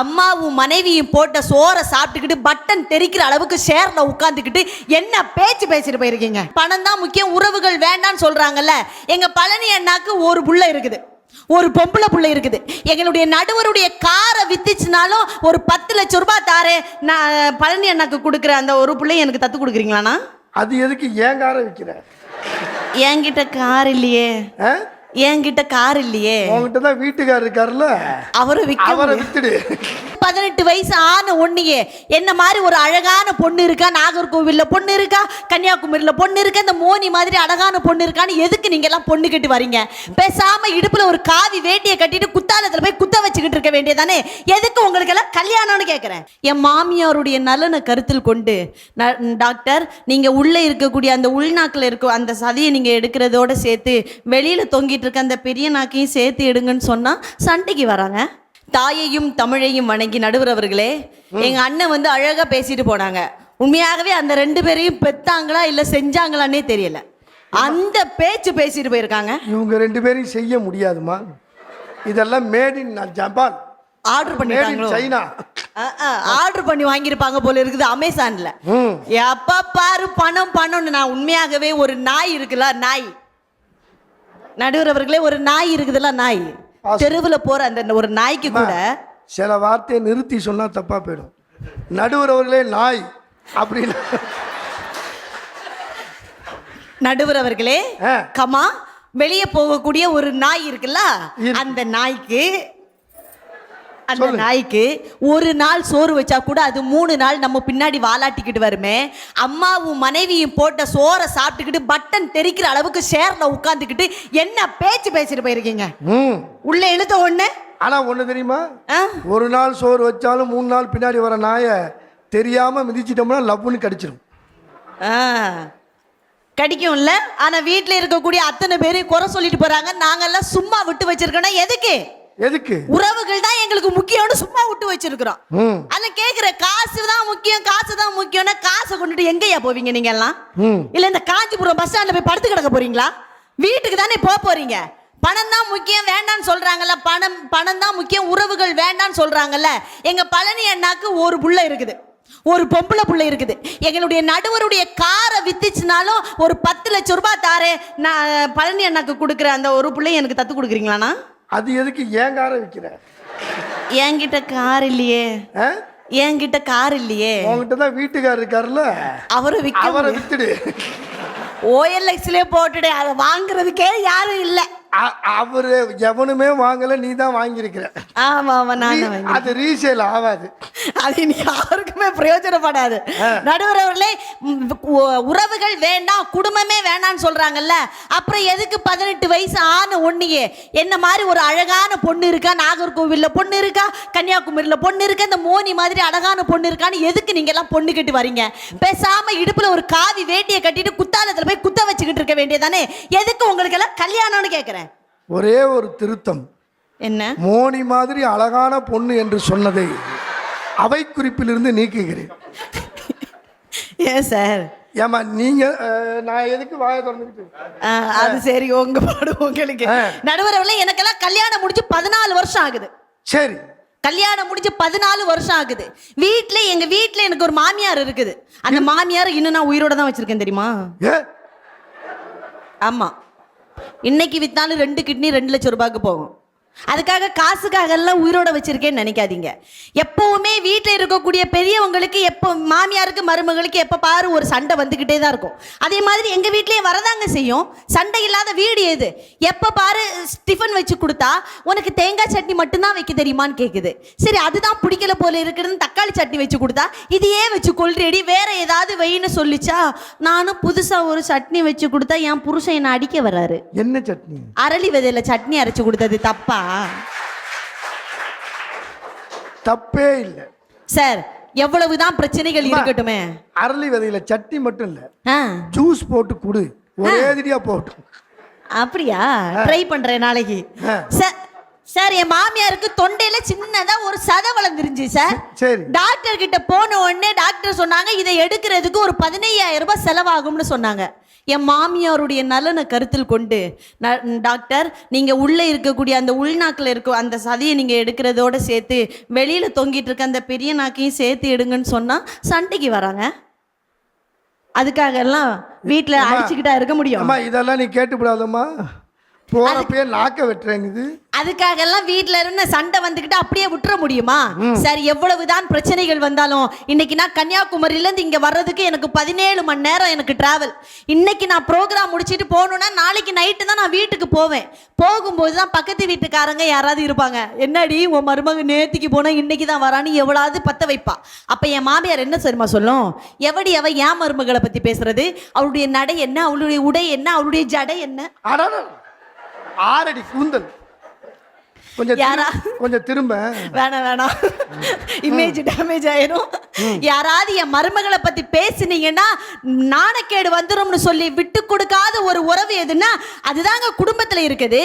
அம்மாவும் மனைவியும் போட்ட சோறை சாப்பிட்டுக்கிட்டு பட்டன் தெரிக்கிற அளவுக்கு ஷேர்ல உட்காந்துக்கிட்டு என்ன பேச்சு பேசிட்டு போயிருக்கீங்க? பணம் தான் முக்கியம் உறவுகள் வேண்டாம்னு சொல்றாங்கல்ல. எங்க பழனி அண்ணாக்கு ஒரு புள்ள இருக்குது. ஒரு பொம்பளை புள்ள இருக்குது. எங்களுடைய நடுவருடைய காரை வித்துச்சுனாலும் ஒரு பத்து லட்சம் ரூபாய் தாரேன். நான் பழனி அண்ணாக்கு கொடுக்குற அந்த ஒரு பிள்ளைய எனக்கு தத்து கொடுக்குறீங்களாண்ணா? அது எதுக்கு ஏன் காரை விற்கிற என்கிட்ட கார் இல்லையே. ஆ? என்கிட்ட கார் இல்லையே. உன்கிட்ட தான் வீட்டுக்காரர் இருக்காருல்ல? அவரை விற்க அவரை வித்துடு. பதினெட்டு வயசு ஆன ஒன்னியே என்ன மாதிரி ஒரு அழகான பொண்ணு இருக்கா? நாகர்கோவில்ல பொண்ணு இருக்கா? கன்னியாகுமரியில பொண்ணு இருக்கா? இந்த மோனி மாதிரி அழகான பொண்ணு இருக்கான்னு எதுக்கு நீங்க எல்லாம் பொண்ணு கட்டி வரீங்க? பேசாம இடுப்புல ஒரு காவி வேட்டியை கட்டிட்டு குத்தாலத்துல போய் குத்த வச்சுக்கிட்டு இருக்க வேண்டியதானே? எதுக்கு உங்களுக்கு எல்லாம் கல்யாணம்னு கேட்குறேன் என் மாமியாருடைய நலனை கருத்தில் கொண்டு ந- டாக்டர் நீங்க உள்ள இருக்கக்கூடிய அந்த உள்நாக்கில் இருக்க அந்த சதியை நீங்க எடுக்கிறதோட சேர்த்து வெளியில தொங்கிட்டு இருக்க அந்த பெரிய நாக்கையும் சேர்த்து எடுங்கன்னு சொன்னா சண்டைக்கு வராங்க. தாயையும் தமிழையும் வணங்கி நடுவர் அவர்களே எங்க அண்ணன் வந்து அழகா பேசிட்டு போனாங்க. உண்மையாகவே அந்த ரெண்டு பேரையும் பெத்தாங்களா இல்ல செஞ்சாங்களான்னே தெரியல. அந்த பேச்சு பேசிட்டு போயிருக்காங்க. இவங்க ரெண்டு பேரையும் செய்ய முடியாதுமா இதெல்லாம் மேட் இன் ஜப்பான். ஆர்டர் பண்ணிட்டாங்களோ? சைனா. ஆர்டர் பண்ணி வாங்கியிருப்பாங்க போல இருக்குது அமேசான்ல எப்ப பாரு பணம் பணம்னு நான் உண்மையாகவே ஒரு நாய் இருக்குல்ல நாய். நடுவர் அவர்களே ஒரு நாய் இருக்குதுல்ல நாய். தெருவுல போற அந்த ஒரு நாய்க்கு கூட சில வார்த்தையை நிறுத்தி சொன்னா தப்பா போயிடும் நடுவர் அவர்களே நாய் அப்படின்னு நடுவர் அவர்களே ஆ. கமா வெளியே போகக்கூடிய ஒரு நாய் இருக்குல்ல இருக்கு. அந்த நாய்க்கு அந்த. நாய்க்கு ஒரு நாள் சோறு வச்சா கூட அது மூணு நாள் நம்ம பின்னாடி வாலாட்டிக்கிட்டு வருமே. அம்மாவும் மனைவியும் போட்ட சோறை சாப்பிட்டுக்கிட்டு பட்டன் தெரிக்கிற அளவுக்கு ஷேர்ல உட்காந்துக்கிட்டு என்ன பேச்சு பேசிட்டு போயிருக்கீங்க? ம். உள்ள இழுத்த ஒண்ணு ஆனா ஒண்ணு தெரியுமா? ஒரு நாள் சோறு வச்சாலும் மூணு நாள் பின்னாடி வர நாயை தெரியாம மிதிச்சிட்டோம்னா லவ்னு கடிச்சிடும். கடிக்கும்ல? ஆனா வீட்ல இருக்கக்கூடிய அத்தனை பேரும் குறை சொல்லிட்டு போறாங்க. நாங்கெல்லாம் சும்மா விட்டு வச்சிருக்கோம்னா எதுக்கு? எதுக்கு? உறவுகள் தான் எங்களுக்கு முக்கியம்னு சும்மா விட்டு வச்சிருக்கிறோம். அதில் கேட்குற காசு தான் முக்கியம் காசு தான் முக்கியம்னா காசை கொண்டுட்டு எங்கேயா போவீங்க நீங்க எல்லாம்? இல்ல இந்த காஞ்சிபுரம் பஸ் ஸ்டாண்ட்ல போய் படுத்து கிடக்க போறீங்களா? வீட்டுக்கு தானே போக போறீங்க. பணம் தான் முக்கியம் வேண்டாம்னு சொல்றாங்கல்ல. பணம் பணம் தான் முக்கியம் உறவுகள் வேண்டாம்னு சொல்றாங்கல்ல. எங்க பழனி அண்ணாக்கு ஒரு புள்ள இருக்குது. ஒரு பொம்பளை புள்ள இருக்குது. எங்களுடைய நடுவருடைய காரை வித்துச்சுனாலும் ஒரு பத்து லட்சம் ரூபாய் தாரேன். நான் பழனி அண்ணாக்கு கொடுக்குற அந்த ஒரு பிள்ளைய எனக்கு தத்து கொடுக்குறீங்களாண்ணா? அது எதுக்கு ஏன் காரை விற்கிற என்கிட்ட கார் இல்லையே? என்கிட்ட கார் இல்லையே. உன்கிட்ட தான் வீட்டுக்காரர் இருக்காருல்ல? அவரை விற்க அவரை வித்துடு. ஓஎல்எக்ஸ்லேயே போட்டுடு அதை வாங்குறதுக்கே யாரும் இல்லை. அவரு எவனுமே வாங்கல நீ தான் வாங்கியிருக்கிற. ஆமா ஆமா நான். அது ரீசேல் ஆகாது. அது இனி யாருக்குமே பிரயோஜனப்படாது. நடுவர் அவர்களே உறவுகள் வேண்டாம் குடும்பமே வேண்டாம்னு சொல்றாங்கல்ல. அப்புறம் எதுக்கு பதினெட்டு வயசு ஆன ஒன்னியே என்ன மாதிரி ஒரு அழகான பொண்ணு இருக்கா? நாகர்கோவில்ல பொண்ணு இருக்கா? கன்னியாகுமரியில பொண்ணு இருக்கா? இந்த மோனி மாதிரி அழகான பொண்ணு இருக்கான்னு எதுக்கு நீங்க எல்லாம் பொண்ணு கட்டி வரீங்க? பேசாம இடுப்புல ஒரு காவி வேட்டியை கட்டிட்டு குத்தாலத்துல போய் குத்த வச்சுக்கிட்டு இருக்க வேண்டியதானே எதுக்கு உங்களுக்கு எல்லாம் கல்யாணம்னு கேக்குறேன். ஒரே ஒரு திருத்தம். என்ன? மோனி மாதிரி அழகான பொண்ணு என்று சொன்னதை அவை குறிப்பிலிருந்து நீக்குகிறேன். ஏன் சார். ஏமா நீங்க நான் எதுக்கு வாயை திறந்துக்கிட்டு? அது சரி உங்க பாடு உங்களுக்கு. நடுவர் அவர்களே, எனக்கெல்லாம் கல்யாணம் முடிஞ்சு பதினாலு வருஷம் ஆகுது. சரி. கல்யாணம் முடிஞ்சு பதினாலு வருஷம் ஆகுது. வீட்ல எங்க வீட்ல எனக்கு ஒரு மாமியார் இருக்குது. அந்த மாமியார் இன்னும் நான் உயிரோட தான் வச்சிருக்கேன் தெரியுமா? ஆமா. இன்னைக்கு வித்தாலும் ரெண்டு கிட்னி ரெண்டு லட்சம் ரூபாய்க்கு போகும். அதுக்காக காசுக்காக எல்லாம் உயிரோட வச்சிருக்கேன்னு நினைக்காதீங்க. எப்பவுமே வீட்டில் இருக்கக்கூடிய பெரியவங்களுக்கு எப்போ மாமியாருக்கு மருமகளுக்கு எப்போ பாரு ஒரு சண்டை வந்துக்கிட்டே தான் இருக்கும். அதே மாதிரி எங்கள் வீட்லேயே வரதாங்க செய்யும். சண்டை இல்லாத வீடு எது? எப்போ பாரு டிஃபன் வச்சு கொடுத்தா உனக்கு தேங்காய் சட்னி மட்டும்தான் வைக்க தெரியுமான்னு கேட்குது சரி அதுதான் பிடிக்கல போல இருக்குதுன்னு தக்காளி சட்னி வச்சு கொடுத்தா இதையே வச்சு கொள்றேடி வேற ஏதாவது வைன்னு சொல்லிச்சா நானும் புதுசாக ஒரு சட்னி வச்சு கொடுத்தா என் புருஷன் என்னை அடிக்க வர்றாரு. என்ன சட்னி? அரளி விதையில சட்னி அரைச்சு கொடுத்தது தப்பா? தப்பே இல்லை. சார் எவ்வளவுதான் பிரச்சனைகள் இருக்கட்டுமே. அரளி விதையில சட்னி மட்டும் இல்ல. ஜூஸ் போட்டு குடு. ஒரே போட்டு அப்படியா? ட்ரை பண்றேன் நாளைக்கு. சார் சார் என் மாமியாருக்கு தொண்டையில சின்னதா ஒரு சதை வளர்ந்துருந்துச்சு சார். சரி. டாக்டர் கிட்ட போன உடனே டாக்டர் சொன்னாங்க இதை எடுக்கிறதுக்கு ஒரு பதினையாயிரம் ரூபாய் செலவாகும்னு சொன்னாங்க. என் மாமியாருடைய நலனை கருத்தில் கொண்டு டாக்டர் நீங்கள் உள்ளே இருக்கக்கூடிய அந்த உள்நாக்கில் இருக்க அந்த சதியை நீங்கள் எடுக்கிறதோட சேர்த்து வெளியில் தொங்கிட்டு இருக்க அந்த பெரிய நாக்கையும் சேர்த்து எடுங்கன்னு சொன்னால் சண்டைக்கு வராங்க. அதுக்காக எல்லாம் வீட்டில் அடிச்சுக்கிட்டா இருக்க முடியும். இதெல்லாம் நீ கேட்டுவிடாதம்மா போறப்பயே நாக்க வெட்டுறேங்குது அதுக்காக எல்லாம் வீட்ல இருந்து சண்டை வந்துகிட்டு அப்படியே விட்டுற முடியுமா? சரி எவ்வளவுதான் பிரச்சனைகள் வந்தாலும் இன்னைக்கு நான் கன்னியாகுமரியில இருந்து இங்க வர்றதுக்கு எனக்கு பதினேழு மணி நேரம் எனக்கு டிராவல் இன்னைக்கு நான் ப்ரோக்ராம் முடிச்சிட்டு போகணும்னா நாளைக்கு நைட்டு தான் நான் வீட்டுக்கு போவேன். போகும்போது தான் பக்கத்து வீட்டுக்காரங்க யாராவது இருப்பாங்க. என்னடி உன் மருமக நேத்திக்கு போனா இன்னைக்கு தான் வரான்னு எவ்வளவு பத்த வைப்பா. அப்ப என் மாமியார் என்ன சரிமா சொல்லும்? எவடி அவ என் மருமகளை பத்தி பேசுறது? அவளுடைய நடை என்ன? அவளுடைய உடை என்ன? அவளுடைய ஜடை என்ன? ஆறடி கூந்தல். கொஞ்சம்? கொஞ்சம் திரும்ப. வேணாம் வேணாம். இமேஜ் டேமேஜ் ஆயிரும். யாராவது என் மருமகளை பத்தி பேசுனீங்கன்னா நாணக்கேடு வந்துரும்னு சொல்லி விட்டு கொடுக்காத ஒரு உறவு எதுன்னா அதுதாங்க குடும்பத்துல இருக்குது.